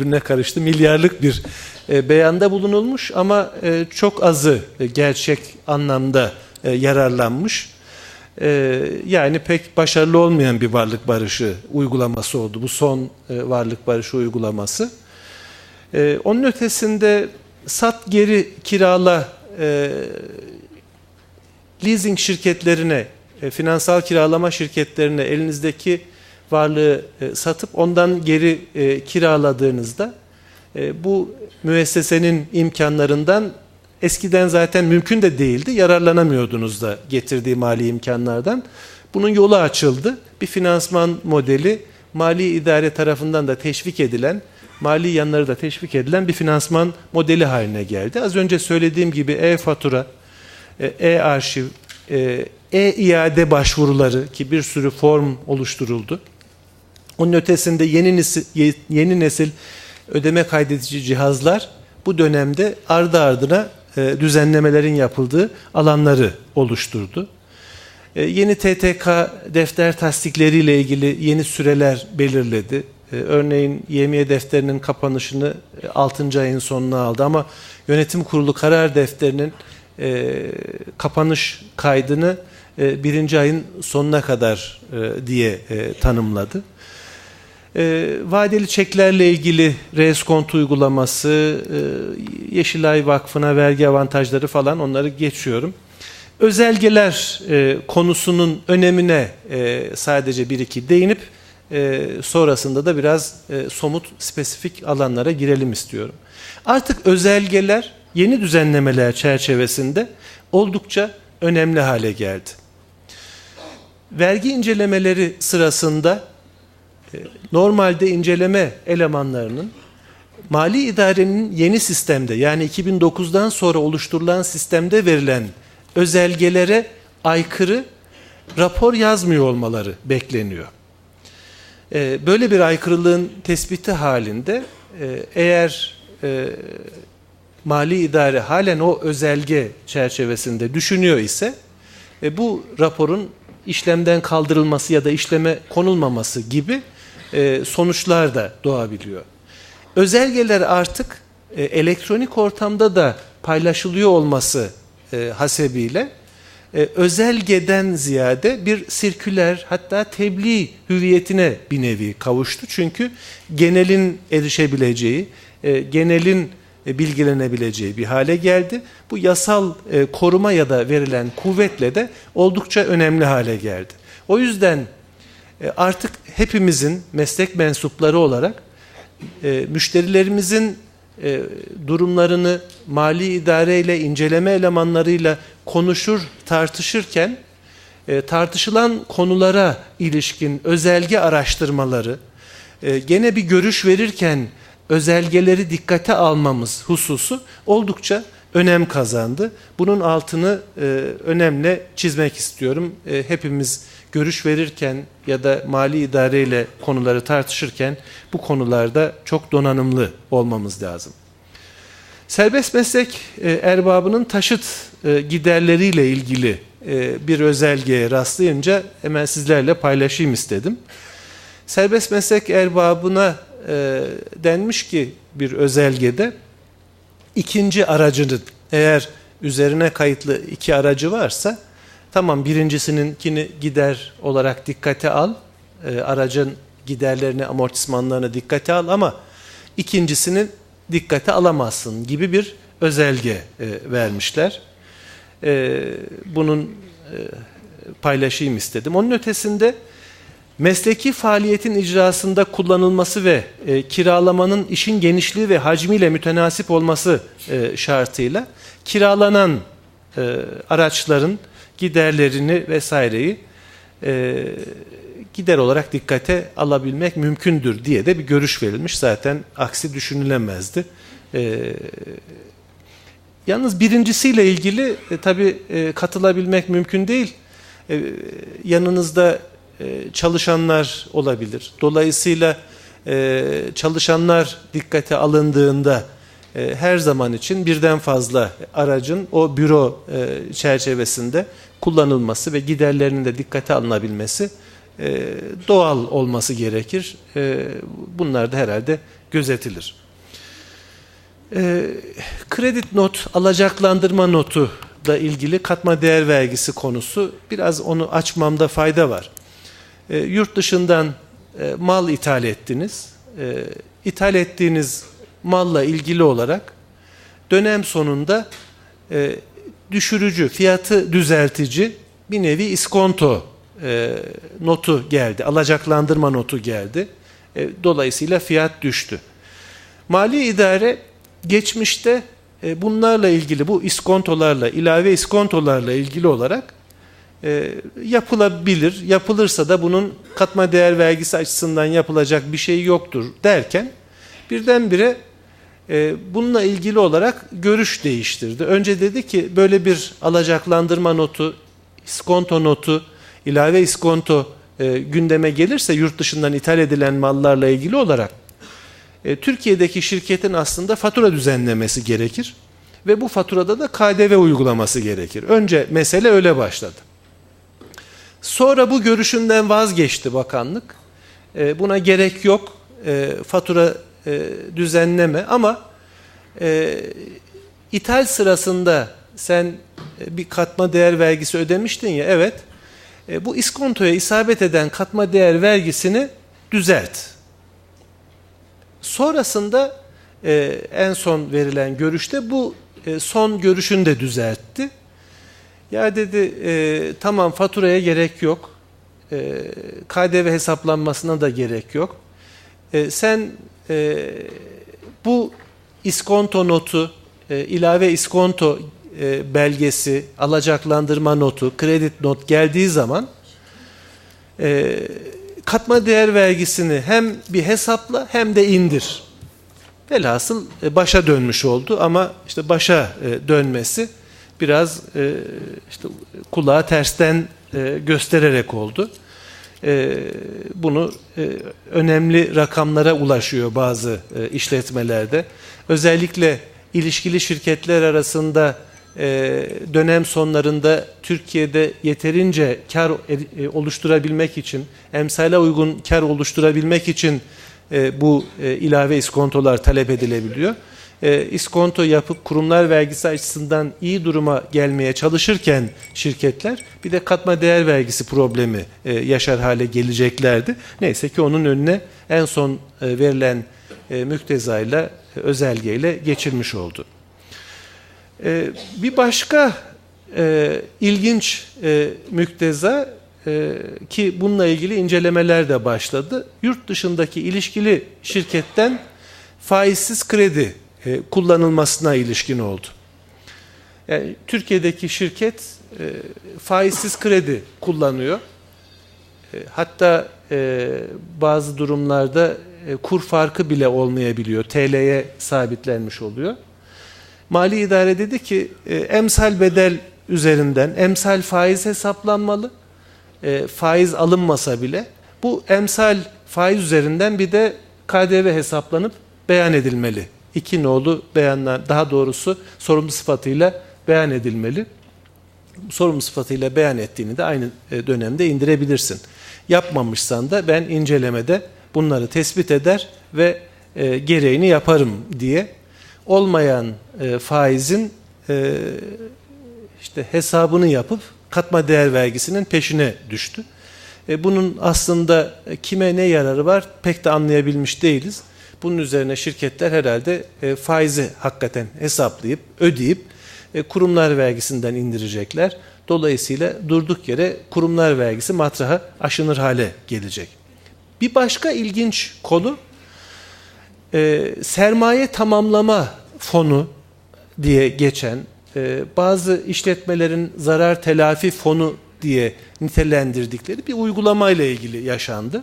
birbirine karıştı. Milyarlık bir e, beyanda bulunulmuş ama e, çok azı e, gerçek anlamda e, yararlanmış. E, yani pek başarılı olmayan bir varlık barışı uygulaması oldu. Bu son e, varlık barışı uygulaması. E, onun ötesinde sat geri kirala e, leasing şirketlerine, e, finansal kiralama şirketlerine elinizdeki varlığı e, satıp ondan geri e, kiraladığınızda e, bu müessesenin imkanlarından eskiden zaten mümkün de değildi. Yararlanamıyordunuz da getirdiği mali imkanlardan. Bunun yolu açıldı. Bir finansman modeli mali idare tarafından da teşvik edilen, mali yanları da teşvik edilen bir finansman modeli haline geldi. Az önce söylediğim gibi e-fatura, e-arşiv, e-iade başvuruları ki bir sürü form oluşturuldu. Onun ötesinde yeni nesil, yeni nesil ödeme kaydedici cihazlar bu dönemde ardı ardına e, düzenlemelerin yapıldığı alanları oluşturdu. E, yeni TTK defter tasdikleriyle ilgili yeni süreler belirledi. E, örneğin YMİ defterinin kapanışını 6. ayın sonuna aldı ama yönetim kurulu karar defterinin kapanış kaydını birinci ayın sonuna kadar diye tanımladı. E, vadeli çeklerle ilgili reskont uygulaması, e, Yeşilay Vakfı'na vergi avantajları falan onları geçiyorum. Özelgeler e, konusunun önemine e, sadece bir iki değinip e, sonrasında da biraz e, somut spesifik alanlara girelim istiyorum. Artık özelgeler yeni düzenlemeler çerçevesinde oldukça önemli hale geldi. Vergi incelemeleri sırasında normalde inceleme elemanlarının mali idarenin yeni sistemde yani 2009'dan sonra oluşturulan sistemde verilen özelgelere aykırı rapor yazmıyor olmaları bekleniyor. Ee, böyle bir aykırılığın tespiti halinde e, eğer e, mali idare halen o özelge çerçevesinde düşünüyor ise e, bu raporun işlemden kaldırılması ya da işleme konulmaması gibi e, sonuçlar da doğabiliyor. Özelgeler artık e, elektronik ortamda da paylaşılıyor olması e, hasebiyle özelgeden ziyade bir sirküler hatta tebliğ hüviyetine bir nevi kavuştu. Çünkü genelin erişebileceği, genelin bilgilenebileceği bir hale geldi. Bu yasal koruma ya da verilen kuvvetle de oldukça önemli hale geldi. O yüzden e, artık hepimizin meslek mensupları olarak e, müşterilerimizin e, durumlarını mali idareyle, inceleme elemanlarıyla konuşur, tartışırken tartışılan konulara ilişkin özelge araştırmaları, gene bir görüş verirken özelgeleri dikkate almamız hususu oldukça önem kazandı. Bunun altını e, önemli çizmek istiyorum. E, hepimiz görüş verirken ya da mali idareyle konuları tartışırken bu konularda çok donanımlı olmamız lazım. Serbest meslek e, erbabının taşıt e, giderleriyle ilgili e, bir özelgeye rastlayınca hemen sizlerle paylaşayım istedim. Serbest meslek erbabına e, denmiş ki bir özelgede ikinci aracının eğer üzerine kayıtlı iki aracı varsa tamam birincisininkini gider olarak dikkate al. E, aracın giderlerini, amortismanlarını dikkate al ama ikincisini dikkate alamazsın gibi bir özelge e, vermişler. E, bunun e, paylaşayım istedim. Onun ötesinde mesleki faaliyetin icrasında kullanılması ve e, kiralamanın işin genişliği ve hacmiyle mütenasip olması e, şartıyla kiralanan e, araçların giderlerini vesaireyi e, gider olarak dikkate alabilmek mümkündür diye de bir görüş verilmiş. Zaten aksi düşünülemezdi. E, yalnız birincisiyle ilgili e, tabii e, katılabilmek mümkün değil. E, yanınızda çalışanlar olabilir. Dolayısıyla e, çalışanlar dikkate alındığında e, her zaman için birden fazla aracın o büro çerçevesinde kullanılması ve giderlerinin de dikkate alınabilmesi doğal olması gerekir. Bunlar da herhalde gözetilir. E, kredi not, alacaklandırma notu da ilgili katma değer vergisi konusu biraz onu açmamda fayda var. E, yurt dışından e, mal ithal ettiniz. E, ithal ettiğiniz malla ilgili olarak dönem sonunda e, düşürücü, fiyatı düzeltici bir nevi iskonto e, notu geldi, alacaklandırma notu geldi. E, dolayısıyla fiyat düştü. Mali idare geçmişte e, bunlarla ilgili, bu iskontolarla, ilave iskontolarla ilgili olarak e, yapılabilir. Yapılırsa da bunun katma değer vergisi açısından yapılacak bir şey yoktur derken birdenbire e, bununla ilgili olarak görüş değiştirdi. Önce dedi ki böyle bir alacaklandırma notu, iskonto notu, ilave iskonto e, gündeme gelirse yurt dışından ithal edilen mallarla ilgili olarak e, Türkiye'deki şirketin aslında fatura düzenlemesi gerekir ve bu faturada da KDV uygulaması gerekir. Önce mesele öyle başladı. Sonra bu görüşünden vazgeçti bakanlık. E, buna gerek yok. E, fatura e, düzenleme ama e, ithal sırasında sen e, bir katma değer vergisi ödemiştin ya evet. E, bu iskontoya isabet eden katma değer vergisini düzelt. Sonrasında e, en son verilen görüşte bu e, son görüşünü de düzeltti. Ya dedi e, tamam faturaya gerek yok. E, KDV hesaplanmasına da gerek yok. E, sen e, bu iskonto notu, e, ilave iskonto e, belgesi, alacaklandırma notu, kredi not geldiği zaman e, katma değer vergisini hem bir hesapla hem de indir. Velhasıl e, başa dönmüş oldu ama işte başa e, dönmesi biraz e, işte kulağa tersten e, göstererek oldu. E, bunu e, önemli rakamlara ulaşıyor bazı e, işletmelerde. Özellikle ilişkili şirketler arasında e, dönem sonlarında Türkiye'de yeterince kar e, oluşturabilmek için, emsale uygun kar oluşturabilmek için e, bu e, ilave iskontolar talep edilebiliyor. E, iskonto yapıp kurumlar vergisi açısından iyi duruma gelmeye çalışırken şirketler bir de katma değer vergisi problemi e, yaşar hale geleceklerdi. Neyse ki onun önüne en son e, verilen e, müktezayla, e, özelgeyle geçilmiş oldu. E, bir başka e, ilginç e, mükteza e, ki bununla ilgili incelemeler de başladı. Yurt dışındaki ilişkili şirketten faizsiz kredi e, kullanılmasına ilişkin oldu. Yani Türkiye'deki şirket e, faizsiz kredi kullanıyor. E, hatta e, bazı durumlarda e, kur farkı bile olmayabiliyor. TL'ye sabitlenmiş oluyor. Mali idare dedi ki e, emsal bedel üzerinden emsal faiz hesaplanmalı. E, faiz alınmasa bile bu emsal faiz üzerinden bir de KDV hesaplanıp beyan edilmeli. İki nolu beyanlar daha doğrusu sorumlu sıfatıyla beyan edilmeli. Sorumlu sıfatıyla beyan ettiğini de aynı e, dönemde indirebilirsin. Yapmamışsan da ben incelemede bunları tespit eder ve e, gereğini yaparım diye olmayan e, faizin e, işte hesabını yapıp katma değer vergisinin peşine düştü. E, bunun aslında kime ne yararı var pek de anlayabilmiş değiliz. Bunun üzerine şirketler herhalde e, faizi hakikaten hesaplayıp ödeyip e, kurumlar vergisinden indirecekler. Dolayısıyla durduk yere kurumlar vergisi matraha aşınır hale gelecek. Bir başka ilginç konu e, sermaye tamamlama fonu diye geçen e, bazı işletmelerin zarar telafi fonu diye nitelendirdikleri bir uygulamayla ilgili yaşandı.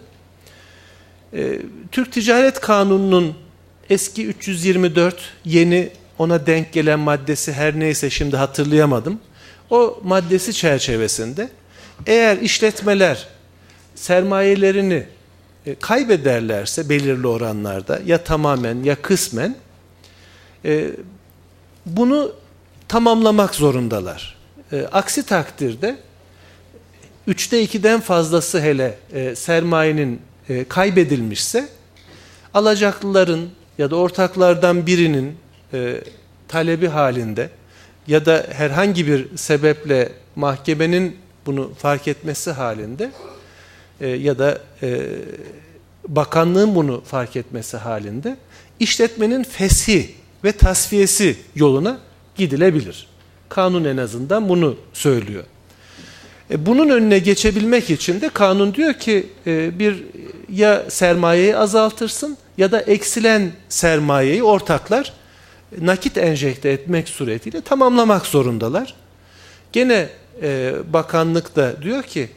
E, Türk Ticaret Kanunu'nun eski 324 yeni ona denk gelen maddesi her neyse şimdi hatırlayamadım. O maddesi çerçevesinde eğer işletmeler sermayelerini e, kaybederlerse belirli oranlarda ya tamamen ya kısmen e, bunu tamamlamak zorundalar. E, aksi takdirde üçte ikiden fazlası hele sermayenin kaybedilmişse alacaklıların ya da ortaklardan birinin e, talebi halinde ya da herhangi bir sebeple mahkemenin bunu fark etmesi halinde e, ya da e, bakanlığın bunu fark etmesi halinde işletmenin feshi ve tasfiyesi yoluna gidilebilir. Kanun en azından bunu söylüyor. E, bunun önüne geçebilmek için de kanun diyor ki e, bir ya sermayeyi azaltırsın ya da eksilen sermayeyi ortaklar nakit enjekte etmek suretiyle tamamlamak zorundalar. Gene e, bakanlık da diyor ki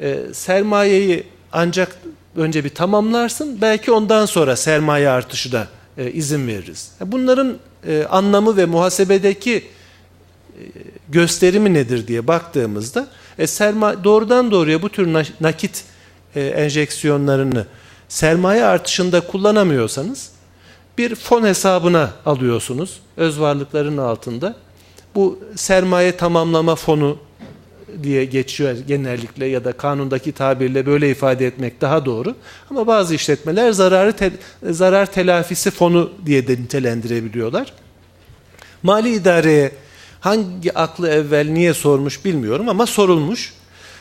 e, sermayeyi ancak önce bir tamamlarsın belki ondan sonra sermaye artışına e, izin veririz. Bunların e, anlamı ve muhasebedeki e, gösterimi nedir diye baktığımızda e, serma doğrudan doğruya bu tür nakit e, enjeksiyonlarını sermaye artışında kullanamıyorsanız bir fon hesabına alıyorsunuz öz varlıkların altında. Bu sermaye tamamlama fonu diye geçiyor genellikle ya da kanundaki tabirle böyle ifade etmek daha doğru. Ama bazı işletmeler zararı te, zarar telafisi fonu diye de nitelendirebiliyorlar. Mali idareye hangi aklı evvel niye sormuş bilmiyorum ama sorulmuş.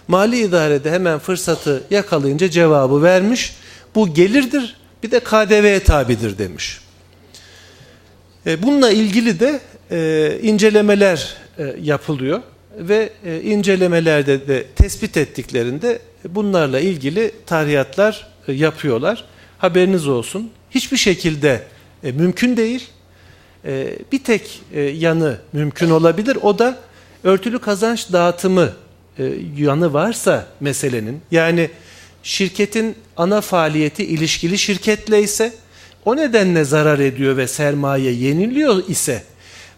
Mali idarede hemen fırsatı yakalayınca cevabı vermiş. Bu gelirdir bir de KDV'ye tabidir demiş. E, bununla ilgili de e, incelemeler e, yapılıyor ve e, incelemelerde de tespit ettiklerinde bunlarla ilgili tarihiyatlar e, yapıyorlar. Haberiniz olsun. Hiçbir şekilde e, mümkün değil. E, bir tek e, yanı mümkün olabilir. O da örtülü kazanç dağıtımı e, yanı varsa meselenin yani şirketin ana faaliyeti ilişkili şirketle ise o nedenle zarar ediyor ve sermaye yeniliyor ise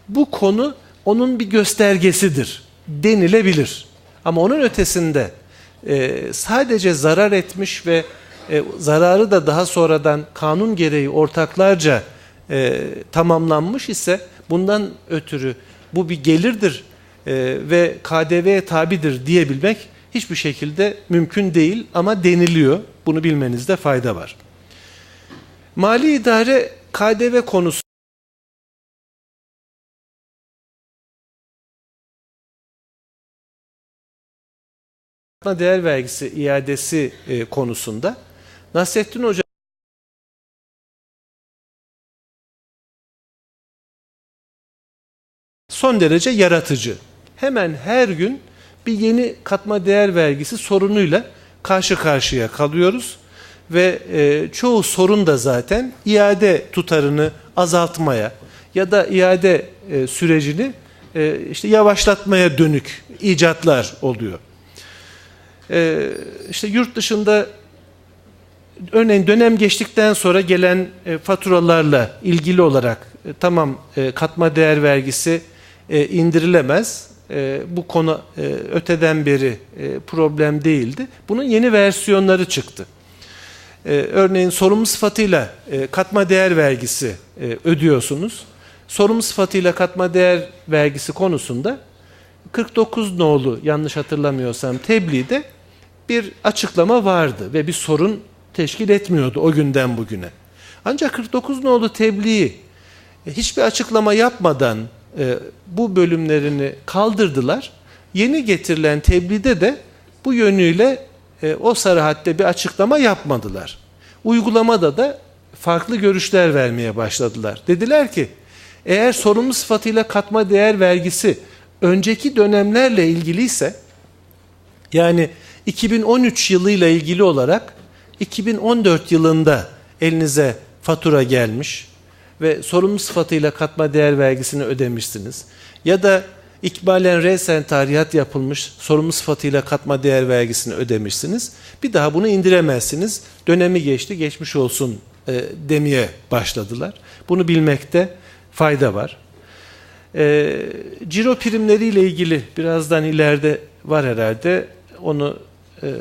bu konu onun bir göstergesidir denilebilir. Ama onun ötesinde e, sadece zarar etmiş ve e, zararı da daha sonradan kanun gereği ortaklarca e, tamamlanmış ise bundan ötürü bu bir gelirdir e, ve KDV'ye tabidir diyebilmek hiçbir şekilde mümkün değil ama deniliyor. Bunu bilmenizde fayda var. Mali idare KDV konusu değer vergisi iadesi e, konusunda Nasrettin Hoca son derece yaratıcı. Hemen her gün bir yeni katma değer vergisi sorunuyla karşı karşıya kalıyoruz ve e, çoğu sorun da zaten iade tutarını azaltmaya ya da iade e, sürecini e, işte yavaşlatmaya dönük icatlar oluyor. E, işte yurt dışında örneğin dönem geçtikten sonra gelen e, faturalarla ilgili olarak e, tamam e, katma değer vergisi e, indirilemez. E, bu konu e, öteden beri e, problem değildi. Bunun yeni versiyonları çıktı. E, örneğin sorumlu sıfatıyla e, katma değer vergisi e, ödüyorsunuz. Sorumlu sıfatıyla katma değer vergisi konusunda 49 nolu yanlış hatırlamıyorsam tebliğde bir açıklama vardı ve bir sorun teşkil etmiyordu o günden bugüne. Ancak 49 nolu tebliği e, hiçbir açıklama yapmadan e, bu bölümlerini kaldırdılar. Yeni getirilen tebliğde de bu yönüyle e, o sarahatte bir açıklama yapmadılar. Uygulamada da farklı görüşler vermeye başladılar. Dediler ki eğer sorumlu sıfatıyla katma değer vergisi önceki dönemlerle ilgiliyse yani 2013 yılıyla ilgili olarak 2014 yılında elinize fatura gelmiş ve sorumlu sıfatıyla katma değer vergisini ödemişsiniz. Ya da ikbalen resen tarihat yapılmış sorumlu sıfatıyla katma değer vergisini ödemişsiniz. Bir daha bunu indiremezsiniz. Dönemi geçti, geçmiş olsun e, demeye başladılar. Bunu bilmekte fayda var. E, ciro primleriyle ilgili birazdan ileride var herhalde. Onu e,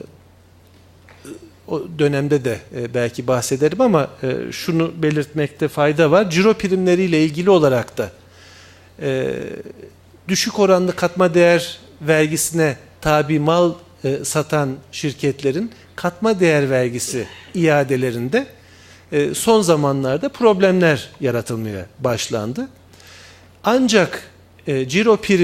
o dönemde de e, belki bahsederim ama e, şunu belirtmekte fayda var. Ciro primleriyle ilgili olarak da e, düşük oranlı katma değer vergisine tabi mal satan şirketlerin katma değer vergisi iadelerinde son zamanlarda problemler yaratılmaya başlandı. Ancak ciro prim